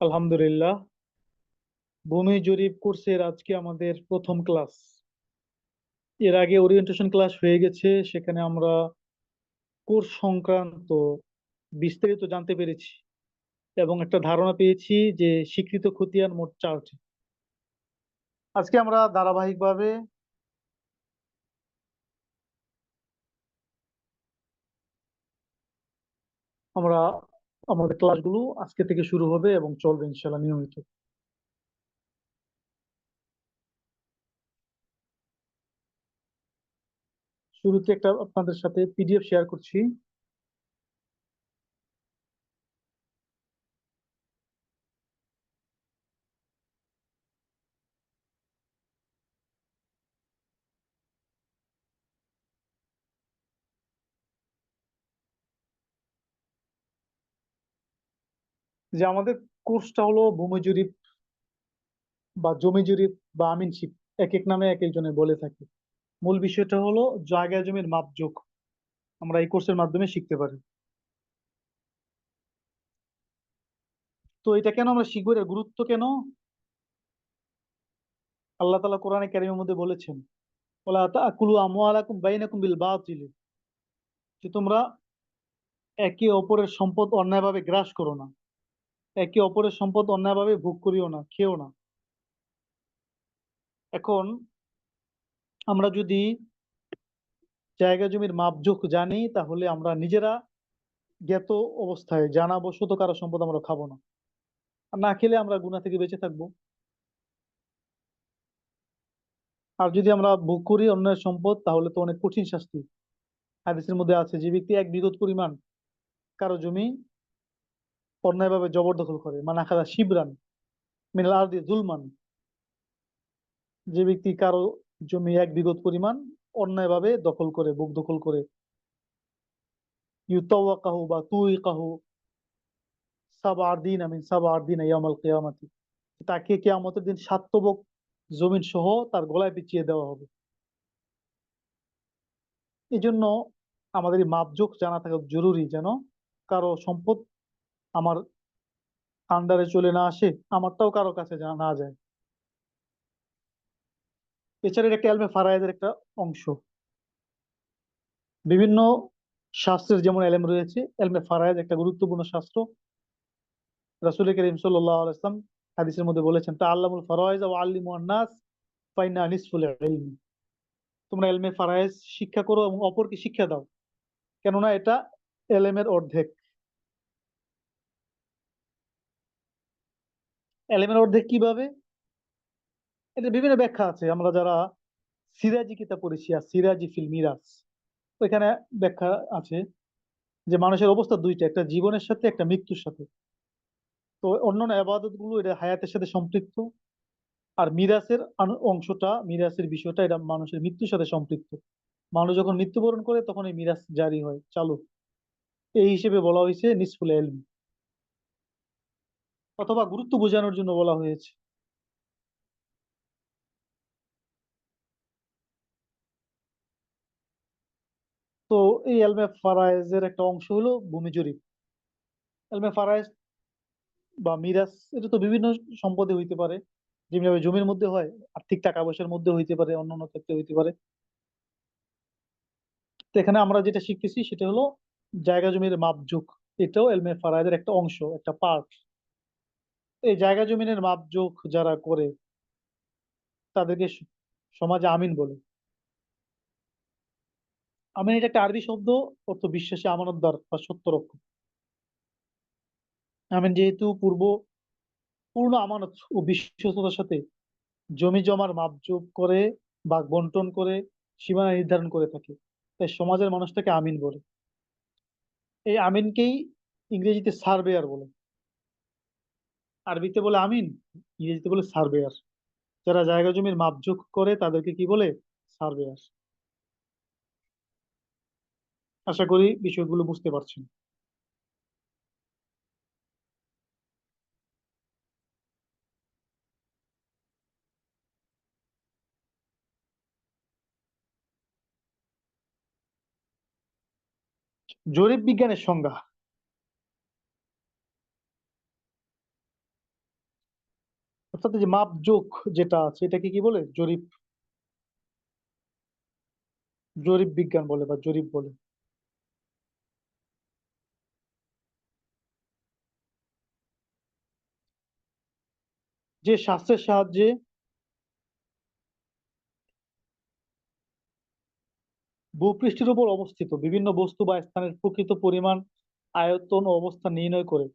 আলহামদুলিল্লাহ। ভূমি জরিপ কোর্সের আজকে আমাদের প্রথম ক্লাস। এর আগে ওরিয়েন্টেশন ক্লাস হয়ে গেছে, সেখানে আমরা কোর্স সংক্রান্ত বিস্তারিত জানতে পেরেছি এবং একটা ধারণা পেয়েছি যে স্বীকৃত খতিয়ান মোট চারটি। আজকে আমরা ধারাবাহিকভাবে আমরা আমাদের ক্লাসগুলো আজকে থেকে শুরু হবে এবং চলবে ইনশাল্লাহ নিয়মিত। শুরুতে একটা আপনাদের সাথে পিডিএফ শেয়ার করছি। যে আমাদের কোর্সটা হলো ভূমি জরিপ বা জমি জরিপ বা আমিনশিপ এক এক নামে এক একজনে বলে থাকে। মূল বিষয়টা হলো জায়গা জমির মাপজোক আমরা এই কোর্সের মাধ্যমে শিখতে পারি। তো এটা কেন আমরা শিখব? এর গুরুত্ব কেন? আল্লাহ তালা কোরআনে কারিমের মধ্যে বলেছেন তোমরা একে অপরের সম্পদ অন্যায়ভাবে গ্রাস করো না। একে অপরের সম্পদ অন্যায়ভাবে ভোগ করিও না, খেও না। এখন আমরা যদি জায়গা জমির মাপজোক জানি, তাহলে আমরা নিজেরা জ্ঞাত অবস্থায় জানা বশত কারও সম্পদ আমরা খাব না। না খেলে আমরা গুণা থেকে বেঁচে থাকব। আর যদি আমরা ভোগ করি অন্যের সম্পদ, তাহলে তো অনেক কঠিন শাস্তি। হাদিসের মধ্যে আছে, যে ব্যক্তি এক বিগত পরিমাণ কারও জমি অন্যায়ভাবে জবরদখল করে। মানে আখাদা শিবরান, মিনাল আরদি জুলমান। যে ব্যক্তি কারও জমি এক বিগত পরিমাণ অন্যায়ভাবে দখল করে, বুক দখল করে। ইউতাওয়াকাহু বা তুই কাহু সাবার দিন আমিন সাবার দিন ইয়ামাল কেয়ামাতি। তাকে কেয়ামতের দিন জমিন সহ তার গলায় পিছিয়ে দেওয়া হবে। এই জন্য আমাদের মাপজোক জানা থাকা জরুরি যেন কারও সম্পদ আমার আন্ডারে চলে না আসে, আমারটাও কারও কাছে না যায়। এছাড়া এটা একটা এলমে ফারায়েদের একটা অংশ। বিভিন্ন শাস্ত্রের যেমন এলেম রয়েছে, এলমে ফারায়েদ একটা গুরুত্বপূর্ণ শাস্ত্র। রাসুল করিম সাল্লাহ আলাইসলাম হাদিসের মধ্যে বলেছেন তা আল্লামুল ফারাইজ ও আল্লিমু আন্নাস ফাইনা নিসফুল তোমরা এলমে ফারায়েজ শিক্ষা করো এবং অপরকে শিক্ষা দাও। কেননা এটা এলেমের অর্ধেক। এলেমের অর্ধেক কীভাবে? এটা বিভিন্ন ব্যাখ্যা আছে। আমরা যারা সিরাজি কিতাব পড়েছি আর সিরাজি ফিল মিরাজ, ওইখানে ব্যাখ্যা আছে যে মানুষের অবস্থা দুইটা, একটা জীবনের সাথে, একটা মৃত্যুর সাথে। তো অন্যান্য আবাদতগুলো এটা হায়াতের সাথে সম্পৃক্ত, আর মিরাসের অংশটা মিরাসের বিষয়টা এটা মানুষের মৃত্যুর সাথে সম্পৃক্ত। মানুষ যখন মৃত্যুবরণ করে, তখন এই মিরাস জারি হয়, চালু। এই হিসেবে বলা হয়েছে নিসফুল এলম। অথবা গুরুত্ব বোঝানোর জন্য বলা হয়েছে। তো এই এলমে ফারায়েজের একটা অংশ হলো ভূমি জরিপ। এলমে ফারায়েজ বা মিরাজ এটা তো বিভিন্ন সম্পদে হইতে পারে। যেভাবে জমির মধ্যে হয়, আর্থিক টাকা পয়সার মধ্যে হইতে পারে অন্য অন্য ক্ষেত্রে হইতে পারে। তো এখানে আমরা যেটা শিখতেছি সেটা হলো জায়গা জমির মাপজোক এটাও এলমে ফারায়েদের একটা অংশ, একটা পার্ট এই জায়গা জমিনের মাপজোক যারা করে, তাদেরকে সমাজে আমিন বলে। আমিন এটা একটা আরবি শব্দ অর্থ বিশ্বাসী আমানতদার বা সত্য রক্ষক আমিন যেহেতু পূর্ব, পূর্ণ আমানত ও বিশ্বস্ততার সাথে জমি জমার মাপজোক করে বা বন্টন করে, সীমানা নির্ধারণ করে থাকে। তাই সমাজের মানুষটাকে আমিন বলে। এই আমিনকেই ইংরেজিতে সার্ভেয়ার বলে। আরবিতে বলে আমিন, ইংরেজিতে বলে সার্ভেয়ার যারা জায়গা জমির মাপজোক করে তাদেরকে কি বলে? সার্ভেয়ার আশা করি বিষয়গুলো বুঝতে পারছেন। জরিপ বিজ্ঞানের সংজ্ঞা। অর্থাৎ যে মাপজোক যেটা আছে, এটাকে কি বলে? জরিপ জরিপ বিজ্ঞান বলে বা জরিপ বলে। যে শাস্ত্রের সাহায্যে ভূপৃষ্ঠের উপর অবস্থিত বিভিন্ন বস্তু বা স্থানের প্রকৃত পরিমাণ, আয়তন ও অবস্থান নির্ণয় করে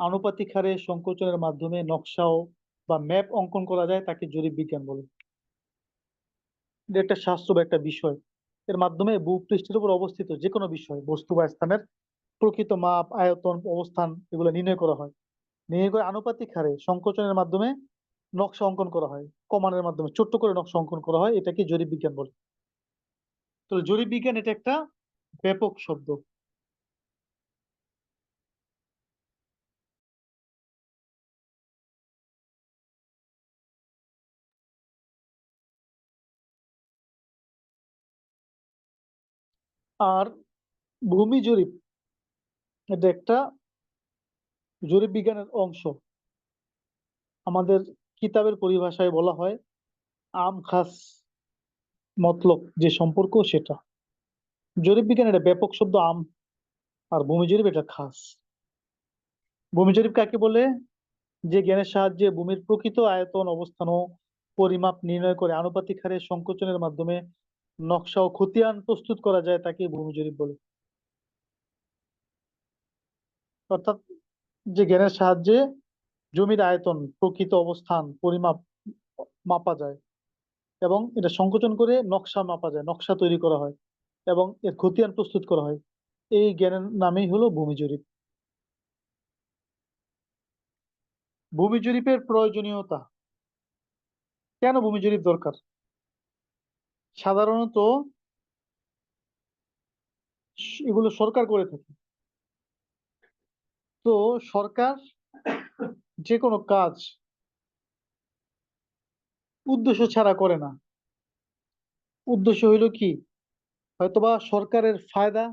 আনুপাতিক হারে সংকোচনের মাধ্যমে নকশা ও বা ম্যাপ অঙ্কন করা যায় তাকে জরিপ বিজ্ঞান বলে। একটা শাস্ত্র বা একটা বিষয়। এর মাধ্যমে ভূপৃষ্ঠের উপর অবস্থিত যে কোনো বিষয়, বস্তু বা স্থানের প্রকৃত মাপ, আয়তন, অবস্থান এগুলো নির্ণয় করা হয়। নির্ণয় করে আনুপাতিক হারে সংকোচনের মাধ্যমে নকশা অঙ্কন করা হয়। কমানের মাধ্যমে ছোট্ট করে নকশা অঙ্কন করা হয়, এটাকে জরিপ বিজ্ঞান বলে। তো জরিপ বিজ্ঞান এটা একটা ব্যাপক শব্দ। আর ভূমি জরিপ, এটা একটা জরিপ বিজ্ঞানের অংশ। আমাদের কিতাবের পরিভাষায় বলা হয় আম, খাস, মতলব যে সম্পর্ক সেটা। জরিপ বিজ্ঞান এটা ব্যাপক শব্দ আম আর ভূমি জরিপ এটা খাস। ভূমি জরিপ কাকে বলে? যে জ্ঞানের সাহায্যে ভূমির প্রকৃত আয়তন, অবস্থান ও পরিমাপ নির্ণয় করে আনুপাতিক হারে সংকোচনের মাধ্যমে নকশা ও খতিয়ান প্রস্তুত করা যায় তাকে ভূমি জরিপ বলে। অর্থাৎ যে জ্ঞানের সাহায্যে জমির আয়তন, প্রকৃত অবস্থান, পরিমাপ মাপা যায় এবং এটা সংকোচন করে নকশা মাপা যায়, নকশা তৈরি করা হয় এবং এর খতিয়ান প্রস্তুত করা হয়। এই জ্ঞানের নামেই হলো ভূমি জরিপ। ভূমি জরিপের প্রয়োজনীয়তা। কেন ভূমি জরিপ দরকার? সাধারণত এগুলো সরকার করে থাকে। তো সরকার যে কোনো কাজ উদ্দেশ্য ছাড়া করে না। উদ্দেশ্য হইল কি? হয়তোবা সরকারের ফায়দা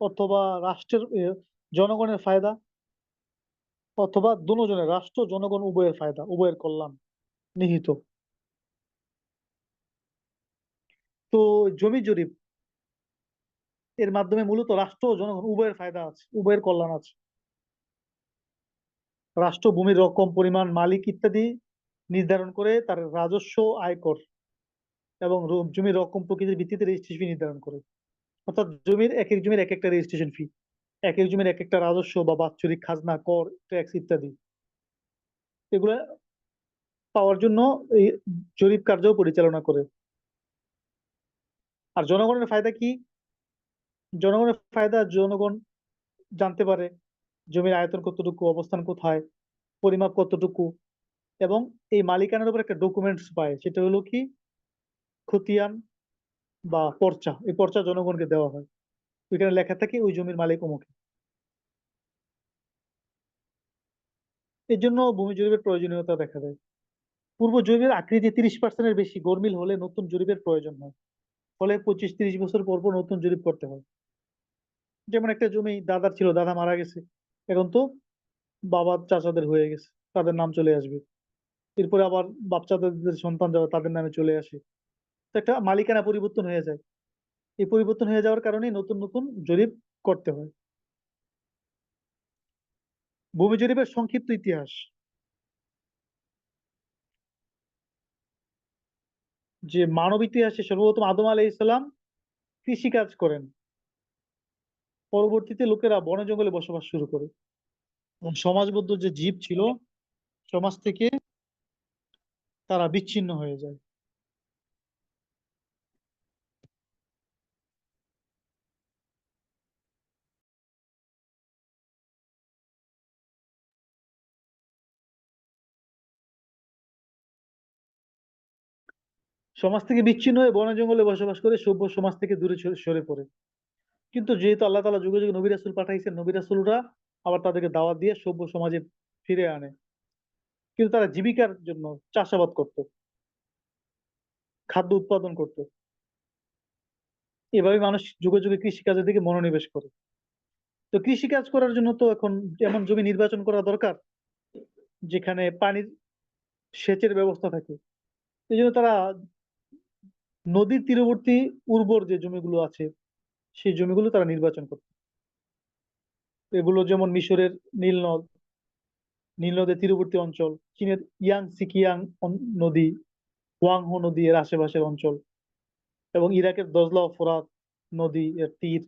অথবা রাষ্ট্রের জনগণের ফায়দা অথবা দুজনের, রাষ্ট্র, জনগণ, উভয়ের ফায়দা, উভয়ের কল্যাণ নিহিত। তো জমি জরিপ, এর মাধ্যমে মূলত রাষ্ট্র জনগণ উভয়ের ফায়দা আছে, উভয়ের কল্যাণ আছে। রাষ্ট্র ভূমির রকম পরিমাণ, মালিক ইত্যাদি নির্ধারণ করে তার রাজস্ব, আয়কর এবং জমির রকম প্রকৃতির ভিত্তিতে রেজিস্ট্রেশন ফি নির্ধারণ করে। অর্থাৎ জমির এক এক জমির এক একটা রেজিস্ট্রেশন ফি এক এক জমির এক একটা রাজস্ব বা বাৎসরিক খাজনা, কর ট্যাক্স ইত্যাদি। এগুলো পাওয়ার জন্য এই জরিপ কার্য পরিচালনা করে। আর জনগণের ফায়দা কি? জনগণের ফায়দা, জনগণ জানতে পারে জমির আয়তন কতটুকু, অবস্থান কোথায়, পরিমাপ কতটুকু, এবং এই মালিকানার উপর একটা ডকুমেন্টস পায়। সেটা হলো কি? খতিয়ান বা পর্চা। এই পর্চা জনগণকে দেওয়া হয়। ওইখানে লেখা থাকে, ওই জমির মালিক অমুকে। এর জন্য ভূমি জরিপের প্রয়োজনীয়তা দেখা দেয়। পূর্ব জরিপের আকৃতি তিরিশ পার্সেন্টের বেশি গরমিল হলে নতুন জরিপের প্রয়োজন হয়। ফলে পঁচিশ তিরিশ বছর পর পর নতুন জরিপ করতে হয়। যেমন একটা জমি দাদার ছিল, দাদা মারা গেছে। এখন তো বাবা চাচাদের হয়ে গেছে, তাদের নাম চলে আসবে। এরপরে আবার বাচ্চাদের সন্তান যাবে তাদের নামে চলে আসে। একটা মালিকানা পরিবর্তন হয়ে যায়। এই পরিবর্তন হয়ে যাওয়ার কারণে নতুন নতুন জরিপ করতে হয়। ভূমি জরিপের সংক্ষিপ্ত ইতিহাস। যে মানব ইতিহাসে সর্বপ্রথম আদম আলাই ইসলাম কৃষি কাজ করেন। পরবর্তীতে লোকেরা বনে জঙ্গলে বসবাস শুরু করে। এবং সমাজবদ্ধ যে জীব ছিল, সমাজ থেকে তারা বিচ্ছিন্ন হয়ে যায়। সমাজ থেকে বিচ্ছিন্ন হয়ে বনে জঙ্গলে বসবাস করে সভ্য সমাজ থেকে দূরে সরে- পড়ে। কিন্তু যেহেতু আল্লাহ তালা যুগে যুগে নবী রাসূল পাঠাইছেন, নবী রাসূলরা আবার তাদেরকে দাওয়াত দিয়ে সভ্য সমাজে ফিরে আনে। কিন্তু তারা জীবিকার জন্য চাষাবাদ করত, খাদ্য উৎপাদন করত। এভাবে মানুষ যুগে যুগে কৃষিকাজের দিকে মনোনিবেশ করে। তো কৃষিকাজ করার জন্য তো এখন এমন জমি নির্বাচন করা দরকার, যেখানে পানির সেচের ব্যবস্থা থাকে। এই জন্য তারা নদীর তীরবর্তী উর্বর যে জমিগুলো আছে, সেই জমিগুলো তারা নির্বাচন করত। এগুলো যেমন মিশরের নীলনদ নীল নদের তীরবর্তী অঞ্চল, চীনের ইয়াং সিকিয়াং নদী ওয়াংহো নদী এর আশেপাশের অঞ্চল, এবং ইরাকের দজলা ফোরাত নদী এর তীর,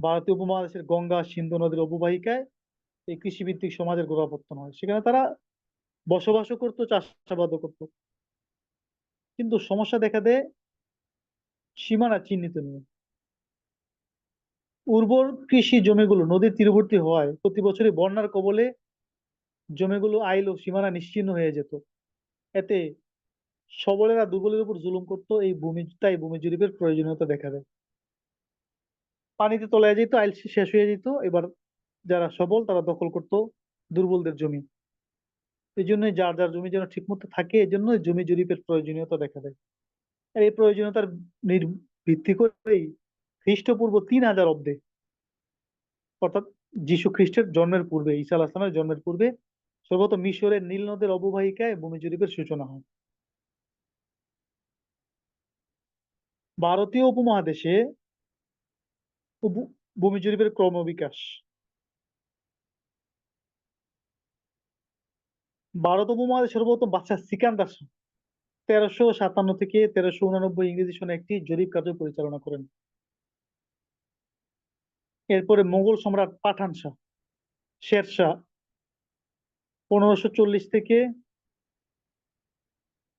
ভারতীয় উপমহাদেশের গঙ্গা, সিন্ধু নদীর অববাহিকায় এই কৃষিভিত্তিক সমাজের গোড়াপত্তন হয়। সেখানে তারা বসবাসও করতো, চাষাবাদও করতো। কিন্তু সমস্যা দেখা দেয় সীমানা চিহ্নিত নিয়ে। উর্বর কৃষি জমিগুলো নদীর তীরবর্তী হওয়ায় প্রতি বছরই বন্যার কবলে জমিগুলো আইল সীমানা নিশ্চিন্ন হয়ে যেত। এতে সবলেরা দুর্বলের উপর জুলুম করতো, এই ভূমি, তাই ভূমি জরিপের প্রয়োজনীয়তা দেখা দেয়। পানিতে তলায় যেত, আইল শেষ হয়ে যেত। এবার যারা সবল, তারা দখল করতো দুর্বলদের জমি। এই জন্যই যার যার জমি যেন ঠিকমতো থাকে এই জন্য জমি জরিপের প্রয়োজনীয়তা দেখা দেয়। এই প্রয়োজনীয়তার ভিত্তি করেই খ্রিস্টপূর্ব তিন হাজার অব্দে, অর্থাৎ যীশু খ্রিস্টের জন্মের পূর্বে, ঈসা আলাহ ইসলামের জন্মের পূর্বে সর্বত মিশরের নীল নদের অববাহিকায় ভূমি জরিপের সূচনা হয়। ভারতীয় উপমহাদেশে ভূমি জরিপের ক্রমবিকাশ। ভারত উপমহাদেশে সর্বপ্রথম বাদশাহ সিকান্দার তেরোশো সাতান্ন থেকে তেরোশো উনানব্বই ইংরেজি সনে একটি জরিপ কার্য পরিচালনা করেন। এরপরে মোগল সম্রাট পাঠান শাহ, শের শাহ, পনেরোশো চল্লিশ থেকে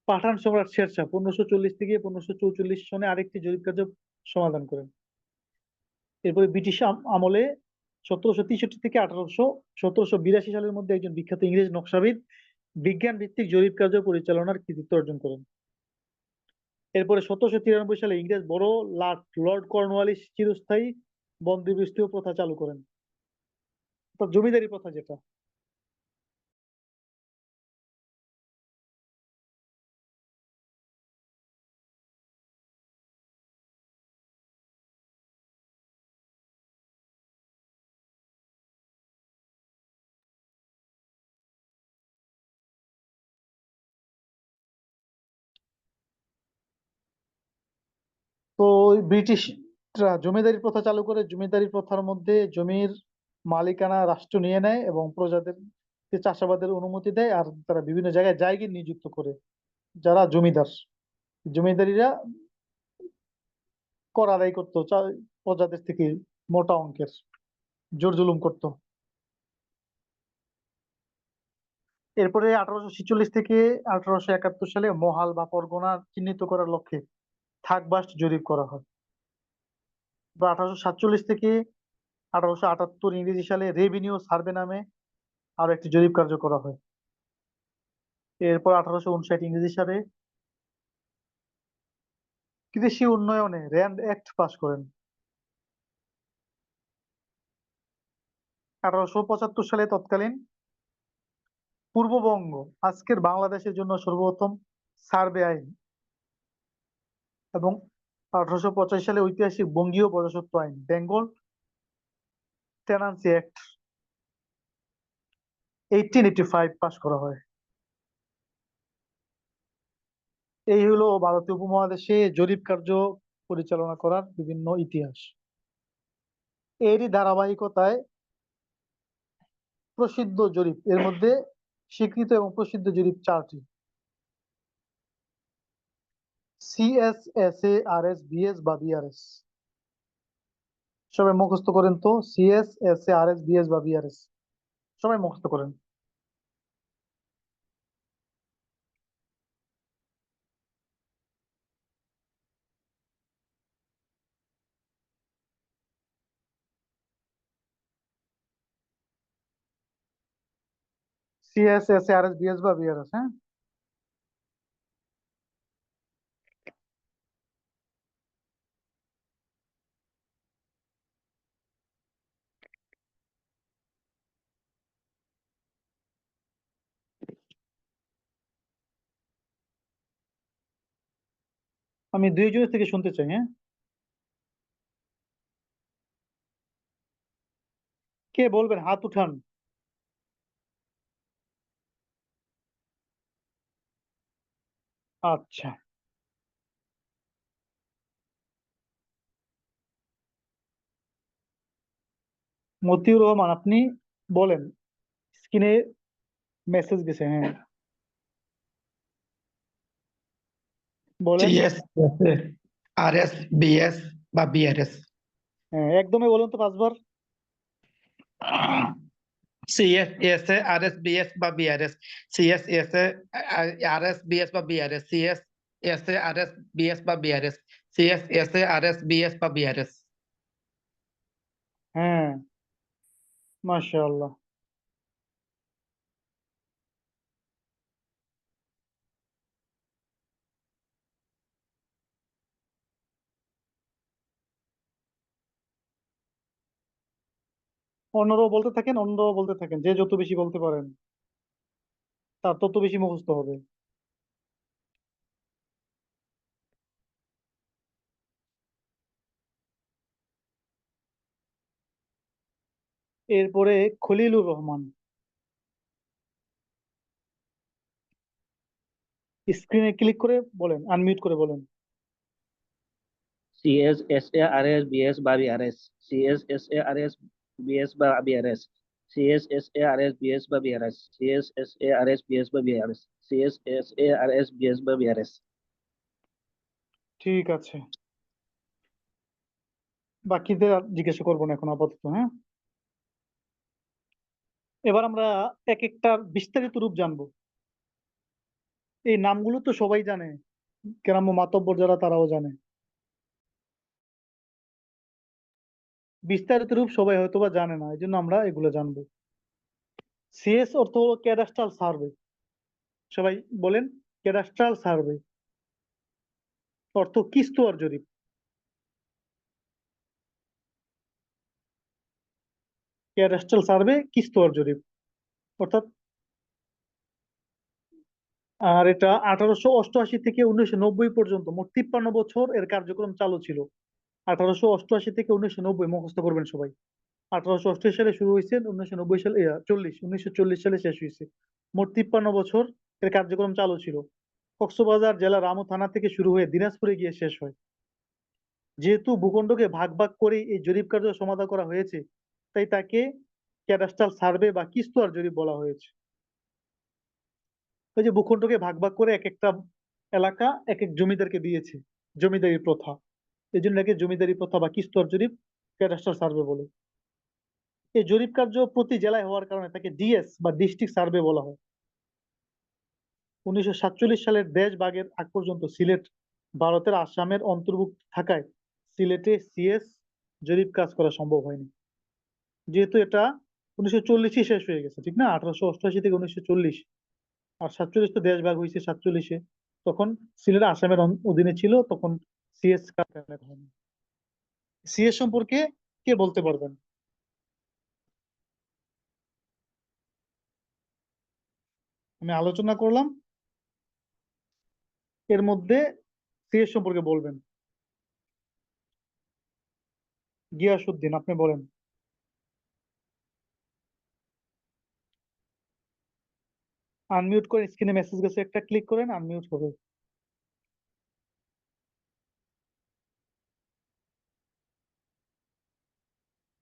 পাঠান সম্রাট শের শাহ, পনেরোশো চল্লিশ থেকে পনেরোশো চৌচল্লিশ সনে আরেকটি জরিপ কার্য সমাধান করেন। এরপরে ব্রিটিশ আম- আমলে সতেরোশো তেষট্টি থেকে আঠারোশো, সতেরোশো বিরাশি সালের মধ্যে একজন বিখ্যাত ইংরেজ নকশাবিদ বিজ্ঞান ভিত্তিক জরিপ কার্য পরিচালনার কৃতিত্ব অর্জন করেন। এরপরে সতেরোশো তিরানব্বই সালে ইংরেজ বড় লাট লর্ড কর্নওয়ালিস চিরস্থায়ী বন্দোবস্তীয় প্রথা চালু করেন। জমিদারি প্রথা যেটা। তো ব্রিটিশরা জমিদারি প্রথা চালু করে জমিদারি প্রথার মধ্যে জমির মালিকানা রাষ্ট্র নিয়ে নেয় এবং প্রজাদের চাষাবাদের অনুমতি দেয় আর তারা বিভিন্ন জায়গায় জায়গা নিযুক্ত করে যারা জমিদার। জমিদারিরা কর আদায় করতো প্রজাদের থেকে মোটা অঙ্কের, জোর জুলুম করতো। এরপরে আঠারোশো ছেচল্লিশ থেকে আঠারোশো একাত্তর সালে মহাল বা পরগনা চিহ্নিত করার লক্ষ্যে থাকবাস জরিপ করা হয়। আঠারোশো সাতচল্লিশ থেকে আঠারোশো আটাত্তর ইংরেজি সালে রেভিনিউ সার্ভে নামে আরও একটি জরিপ কার্য করা হয়। এরপর আঠারোশো উনষাট ইংরেজি সালে কৃষি উন্নয়নে র্যান্ড অ্যাক্ট পাশ করেন। আঠারোশো পঁচাত্তর সালে তৎকালীন পূর্ববঙ্গ আজকের বাংলাদেশের জন্য সর্বপ্রথম সার্ভে আইন এবং আঠারোশো পঁচাশি সালে ঐতিহাসিক বঙ্গীয় প্রজাস্বত্ব আইন, Bengal tenancy act eighteen eighty five পাশ করা হয়। এই হলো ভারতীয় উপমহাদেশে জরিপ কার্য পরিচালনা করার বিভিন্ন ইতিহাস। এরই ধারাবাহিকতায় প্রসিদ্ধ জরিপ, এর মধ্যে স্বীকৃত এবং প্রসিদ্ধ জরিপ চারটি। CS SA R S BS বা বিআরএস সবাই মুখস্থ করেন তো CS SA R S BS বা বিআরএস সবাই মুখস্থ করেন CS SA R S BS বা বিআরএস হ্যাঁ আমি দুইজনের থেকে শুনতে চাই হ্যাঁ? কে বলবেন? হাত উঠান। আচ্ছা। মতিউর রহমান, আপনি বলেন। স্ক্রিনে মেসেজ গেছে হ্যাঁ। বলেন। আর এস বিএস বা বিআরএস হ্যাঁ একদমই বলুন তো পাঁচবার। CS S A R S BS বা BRS CS S A R S BS বা BRS CS S A R S BS বা BRS CS S A R S BS বা বিআরএস হ্যাঁ মাশাআল্লাহ। অন্যরাও বলতে থাকেন, অন্যরাও বলতে থাকেন। যে যত বেশি বলতে পারেন, তার তত বেশি মুখস্থ হবে। এরপরে খলিলুর রহমান। স্ক্রিনে ক্লিক করে বলেন, আনমিউট করে বলেন। CSSA R S CS SARS BS বা BRS CS SARS BS বা BRS CS SARS BS বা BRS CS SARS BS বা BRS CS SARS BS বা BRS ঠিক আছে। বাকিদের আর জিজ্ঞাসা করব না এখন আপাতত হ্যাঁ? এবার আমরা এক একটার বিস্তারিত রূপ জানব। এই নামগুলো তো সবাই জানে, গ্রাম্য মাতব্বর যারা তারাও জানে। বিস্তারিত রূপ সবাই হয়তো বা জানে না এই জন্য আমরা এগুলো জানব। সিএস অর্থ হলো ক্যাডাস্ট্রাল সার্ভে। সবাই বলেন, ক্যাডাস্ট্রাল সার্ভে। অর্থ কিস্তুয়ার জরিপ ক্যাডাস্ট্রাল সার্ভে কিস্তুয়ার জরিপ অর্থাৎ, আর এটা আঠারোশো অষ্টআশি থেকে উনিশশো নব্বই পর্যন্ত, মোট তিপ্পান্ন বছর এর কার্যক্রম চালু ছিল। আঠারোশো অষ্টআশি থেকে উনিশশো নব্বই মুখস্থ করবেন সবাই। আঠারোশো অষ্টআশি সালে শুরু হয়েছে, উনিশশো নব্বই সালে চল্লিশ, উনিশশো চল্লিশ সালে শেষ হয়েছে। মোট তিপ্পান্ন বছর এর কার্যক্রম চালু ছিল। কক্সবাজার জেলার রামু থানা থেকে শুরু হয়ে দিনাজপুরে গিয়ে শেষ হয়। যেহেতু ভূখণ্ডকে ভাগ ভাগ করে এই জরিপ কার্য সমাধা করা হয়েছে, তাই তাকে ক্যাডাস্ট্রাল সার্ভে বা কিস্তুয়ার জরিপ বলা হয়েছে। ওই যে ভূখণ্ডকে ভাগ ভাগ করে এক একটা এলাকা, এক এক জমিদারকে দিয়েছে, জমিদারি প্রথা। এই জন্য একে জমিদারি প্রথা বা কিস্তর জরিপ ক্যাডাস্ট্রাল সার্ভে বলে। এই জরিপ কার্য প্রতি জেলায় হওয়ার কারণে তাকে ডিএস বা ডিস্ট্রিক্ট সার্ভে বলা হয়। উনিশশো সাতচল্লিশ সালের দেশ ভাগের আগ পর্যন্ত সিলেট ভারতের আসামের অন্তর্ভুক্ত থাকায় সিলেটে সিএস জরিপ কাজ করা সম্ভব হয়নি। যেহেতু এটা উনিশশো শেষ হয়ে গেছে, ঠিক না? আঠারোশো অষ্টআশি থেকে উনিশশো চল্লিশ। আর সাতচল্লিশ তো দেশ ভাগ হয়েছে সাতচল্লিশে। তখন সিলেট আসামের অধীনে ছিল, তখন সিএস সিএস সম্পর্কে কে বলতে পারবেন? আমি আলোচনা করলাম। এর মধ্যে সিএস সম্পর্কে বলবেন। গিয়াসুদ্দিন আপনি বলেন। আনমিউট করে স্ক্রিনে মেসেজ গেছে, একটা ক্লিক করেন আনমিউট হবে।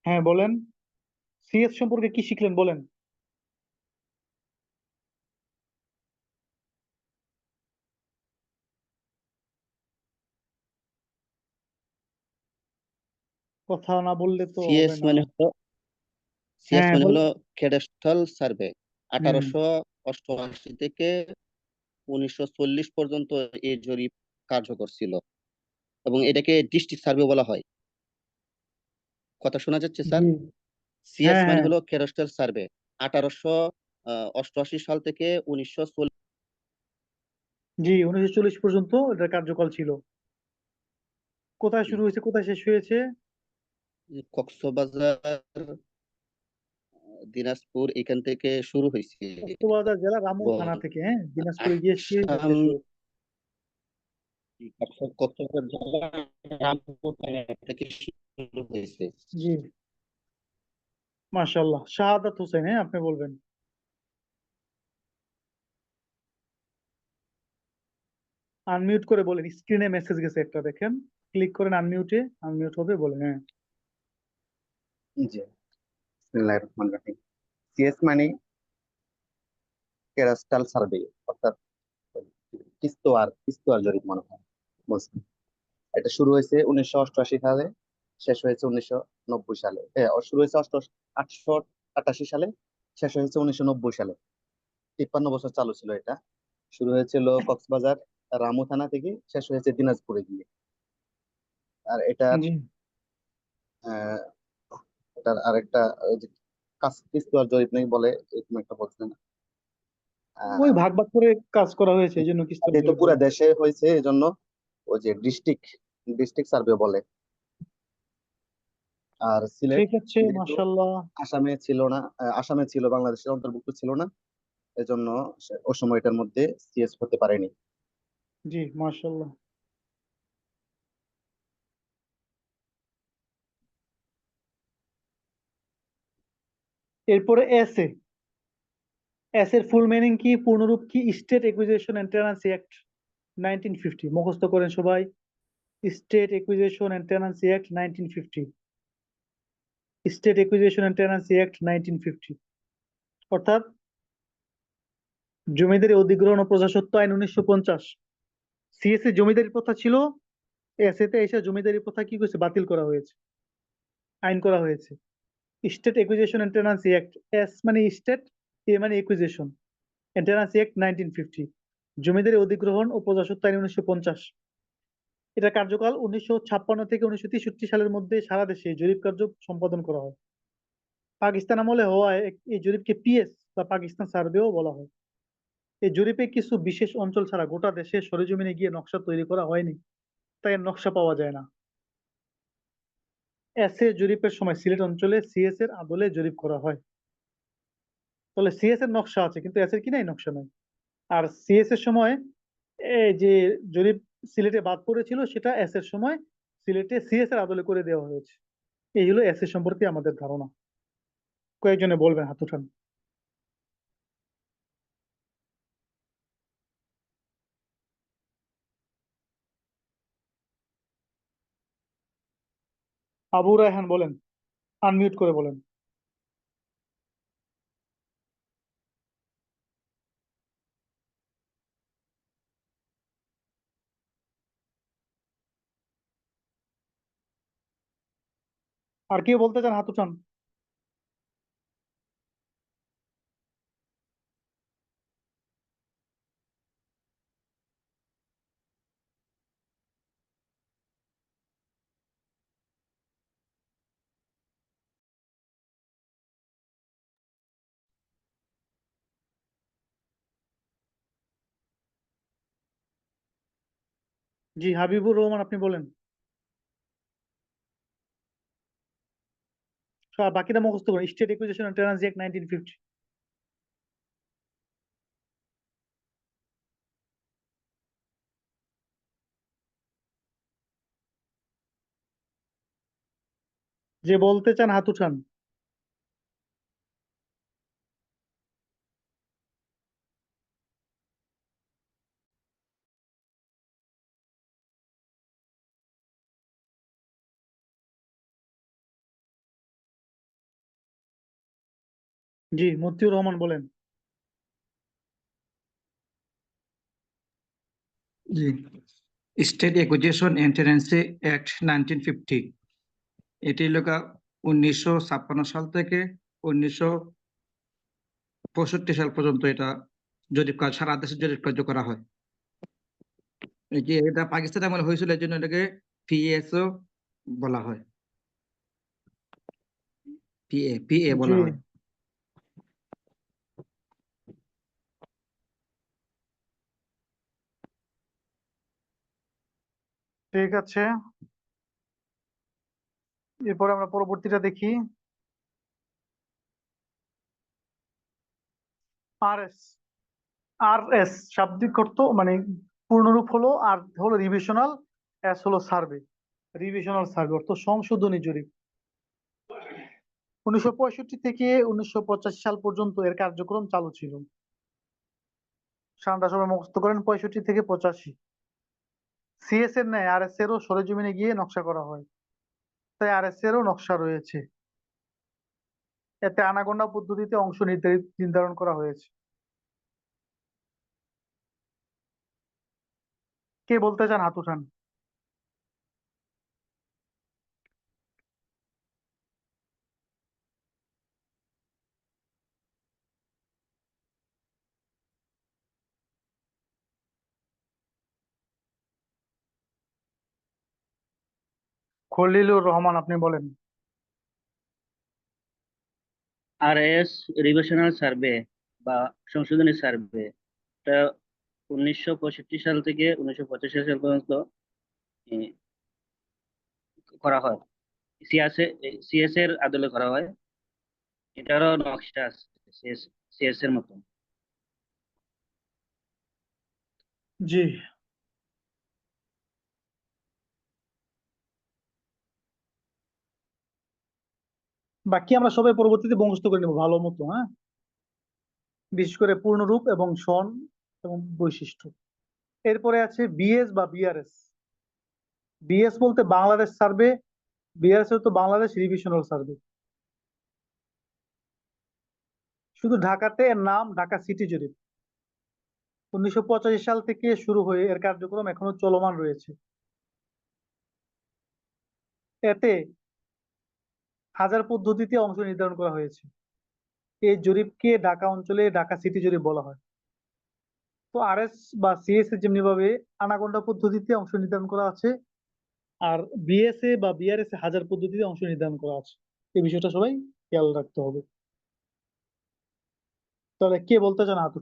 হ্যাঁ বলেন। সিএস সম্পর্কে কি শিখলেন বলেন। কথা না বললে তো সিএস মানে হলো সিএস হ্যাঁ, মানে হলো ক্যাডাস্ট্রাল সার্ভে। আঠারোশো অষ্টআশি থেকে উনিশশো চল্লিশ পর্যন্ত এই জরিপ কার্যকর ছিল। এবং এটাকে ডিস্ট্রিক্ট সার্ভে বলা হয়। কথা শোনা যাচ্ছে স্যার? সিএস হ্যাঁ, মানে। হলো ক্যাডাস্ট্রাল সার্ভে আঠারোশো অষ্টআশি সাল থেকে উনিশশো জি উনিশশো চল্লিশ পর্যন্ত এটা কার্যকাল ছিল। কোথায় শুরু হয়েছে কোথায় শেষ হয়েছে? কক্সবাজার দিনাজপুর এখান থেকে শুরু হয়েছে। কক্সবাজার জেলা রামু থানা থেকে হ্যাঁ? দিনাজপুরে গিয়ে। কক্সবাজার জেলা রামপুর থেকে শুরু হয়েছে জি। মাশাআল্লাহ। শাহাদাত হোসেন হ্যাঁ আপনি বলবেন। আনমিউট করে বলেন স্ক্রিনে মেসেজ গেছে একটা দেখেন। ক্লিক করেন আনমিউটে আনমিউট হবে বলেন হ্যাঁ। জি। বিসমিল্লাহির রহমানির রহিম। সিএস মানে ক্যাডাস্ট্রাল সার্ভে অর্থাৎ কিস্তুয়ার কিস্তুয়ার জরিপ মনে হয় এটা শুরু হয়েছে উনিশশো অষ্টআশি সালে। শেষ হয়েছে উনিশশো নব্বই সালে। ও শুরু হয়েছে আটশো আটাশি সালে শেষ হয়েছে উনিশশো নব্বই সালে। তিপ্পান্ন বছর চালু ছিল এটা। শুরু হয়েছিল কক্সবাজার রামু থানা থেকে শেষ হয়েছে দিনাজপুরে গিয়ে। আর এটা আহ, এটার আরেকটা ওই যে কাজ কিস্তুয়ার জরিপ নাকি বলে এরকম একটা বলছেন আহ, ওই ভাগ ভাগ করে কাজ করা হয়েছে এই জন্য কিস্তি পুরো দেশে হয়েছে এই জন্য ওই যে ডিস্ট্রিক্ট ডিস্ট্রিক্ট সার্ভে বলে। আর সিলেট আছে মাশাআল্লাহ আসামে ছিল না আসামে ছিল বাংলাদেশের অন্তর্ভুক্ত ছিল না। এজন্য ওই সময়টার মধ্যে সিএস হতে পারেনি। জি মাশাআল্লাহ। এরপরে এস এ। এস এর ফুল মিনিং কি? পূর্ণরূপ কি? State acquisition and tenancy act 1950 মুখস্থ করেন সবাই। State acquisition and tenancy act 1950 state acquisition and tenancy act 1950 অর্থাৎ জমিদারি অধিগ্রহণ ও প্রজাস্বত্ব আইন উনিশশো পঞ্চাশ। সিএসএ জমিদারি প্রথা ছিল এসএতে এসে জমিদারি প্রথা কি করেছে? বাতিল করা হয়েছে। আইন করা হয়েছে। State acquisition and tenancy act S মানে স্টেট এ মানে acquisition and tenancy act nineteen fifty zamindari অধিগ্রহণ ও প্রজাস্বত্ব আইন উনিশশো পঞ্চাশ। এটা কার্যকাল উনিশশো ছাপ্পান্ন থেকে উনিশশো তেষট্টি সালের মধ্যে সারা দেশে জরিপ কার্য সম্পাদন করা হয়। পাকিস্তান আমলে হওয়ায় এই জরিপকে পিএস বা পাকিস্তান সার্ভেও বলা হয়। এই জরিপে কিছু বিশেষ অঞ্চল ছাড়া গোটা দেশে সরেজমিনে গিয়ে নকশা তৈরি করা হয়নি, তাই নকশা পাওয়া যায় না। এস এ জরিপের সময় সিলেট অঞ্চলে সিএস এর আদলে জরিপ করা হয়। তাহলে সিএস এর নকশা আছে, কিন্তু এস এর কি নাই, নকশা নাই। আর সিএস এর সময় এই যে জরিপ সিলেটে বাদ পড়েছিল, সেটা এস এর সময় সিলেটে সিএস এর আদলে করে দেওয়া হয়েছে। এই হলো এস এর সম্পর্কে আমাদের ধারণা। কয়েকজনে বলবেন, হাত উঠান। আবু রায়হান বলেন আনমিউট করে বলেন। আর কেউ বলতে চান হাত উঠান জি হাবিবুর রহমান আপনি বলেন। বাকিটা মুখস্থ করুন state acquisition and tenancy act nineteen fifty যে বলতে চান, হাত উঠান। জি মতিউর রহমান বলেন। জি state acquisition and tenancy act nineteen fifty এটি লোকা উনিশশো ছাপ্পান্ন সাল থেকে উনিশশো পঁয়ষট্টি সাল পর্যন্ত এটা জরিপ কাজ সারা দেশে জরিপ কার্য করা হয়। এই যে এটা পাকিস্তান আমলে হয়েছিল এই জন্য এটাকে পিএসও বলা হয়। পিএ পিএ বলা হয়। ঠিক আছে। এরপরে আমরা পরবর্তীটা দেখি। আর এস শাব্দিক অর্থ মানে পূর্ণরূপ হলো আর হলো রিভিশনাল এস হলো সার্ভে রিভিশনাল সার্ভে অর্থ সংশোধনী জরিপ। উনিশশো পঁয়ষট্টি থেকে উনিশশো পঁচাশি সাল পর্যন্ত এর কার্যক্রম চালু ছিল। সানটা সবাই মুখস্থ করেন, পঁয়ষট্টি থেকে পঁচাশি। সিএস এর ন্যায় আর এস এরও সরেজমিনে গিয়ে নকশা করা হয়। তাই আর এস এরও নকশা রয়েছে। এতে আনাগোনা পদ্ধতিতে অংশ নির্ধারিত নির্ধারণ করা হয়েছে। কে বলতে চান হাত উঠান খলিলুর রহমান আপনি বলেন। আরএস রিভিশনাল সার্ভে বা সংশোধনী সার্ভে এটা উনিশশো পঁয়ষট্টি সাল থেকে উনিশশো পঁচাশি সাল পর্যন্ত করা হয়। সিএস সিএস এর আদলে করা হয়। এটারও নকশা আছে সিএস সিএস এর মতো। জি। বাকি আমরা সবাই পরবর্তীতে মুখস্থ করে নেব, ভালো মতো হ্যাঁ? বিশেষ করে পূর্ণরূপ এবং সন এবং বৈশিষ্ট্য। এরপরে আছে বিএস বা বিআরএস। বিএস বলতে বাংলাদেশ সার্ভে, বিআরএস তো বাংলাদেশ রিভিশনাল সার্ভে। শুধু ঢাকাতে এর নাম ঢাকা সিটি জরিপ। উনিশশো পঁচাশি সাল থেকে শুরু হয়ে এর কার্যক্রম এখনও চলমান রয়েছে। এতে হাজার পদ্ধতিতে অংশ নির্ধারণ করা হয়েছে। এই জরিপকে ঢাকা অঞ্চলে ঢাকা সিটি জরিপ বলা হয়। তো আরএস বা সিএস এ যেমনি ভাবে আনাগোন্ডা পদ্ধতিতে অংশ নির্ধারণ করা আছে, আর বিএসএ বা বিআরএস হাজার পদ্ধতিতে অংশ নির্ধারণ করা আছে। এই বিষয়টা সবাই খেয়াল রাখতে হবে। তাহলে কে বলতে চান হাত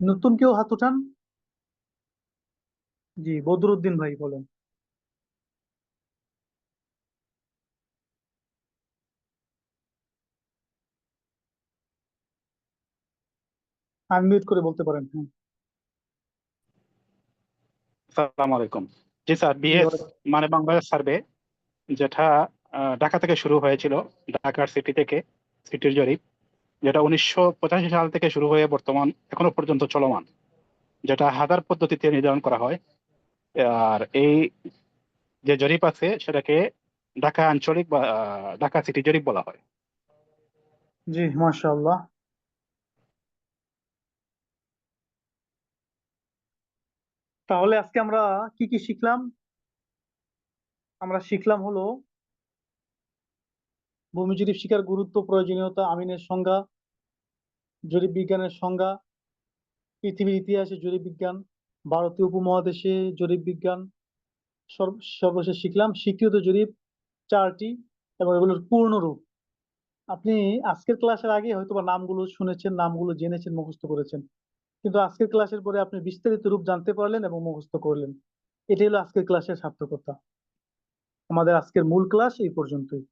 নতুন কেউ হাত উঠান জি বদরুদ্দিন ভাই বলেন। আনমিউট করে বলতে পারেন হ্যাঁ। আসসালামু আলাইকুম। জি স্যার বিএস মানে বাংলাদেশ সার্ভে যেটা ঢাকা থেকে শুরু হয়েছিল ঢাকার সিটি থেকে সিটির জরিপ যেটা উনিশশো পঁচাশি সাল থেকে শুরু হয়ে বর্তমান এখনও পর্যন্ত চলমান যেটা হাজার পদ্ধতিতে নির্ধারণ করা হয়। আর এই যে জরিপ আছে, সেটাকে ঢাকা আঞ্চলিক বা ঢাকা সিটি জরিপ বলা হয়। জি, মাশাআল্লাহ। তাহলে আজকে আমরা কি কি শিখলাম? আমরা শিখলাম হলো ভূমি জরিপ শিকার গুরুত্ব, প্রয়োজনীয়তা, আমিনের সংজ্ঞা, জরিপ বিজ্ঞানের সংজ্ঞা, পৃথিবীর ইতিহাসে জরিপ বিজ্ঞান ভারতীয় উপমহাদেশে জরিপ বিজ্ঞান সর্ব- সর্বশেষ শিখলাম। স্বীকৃত জরিপ চারটি এবং এগুলোর পূর্ণরূপ আপনি আজকের ক্লাসের আগে হয়তোবা নামগুলো শুনেছেন, নামগুলো জেনেছেন, মুখস্থ করেছেন। কিন্তু আজকের ক্লাসের পরে আপনি বিস্তারিত রূপ জানতে পারলেন এবং মুখস্থ করলেন। এটাই হলো আজকের ক্লাসের সার্থকতা। আমাদের আজকের মূল ক্লাস এই পর্যন্তই।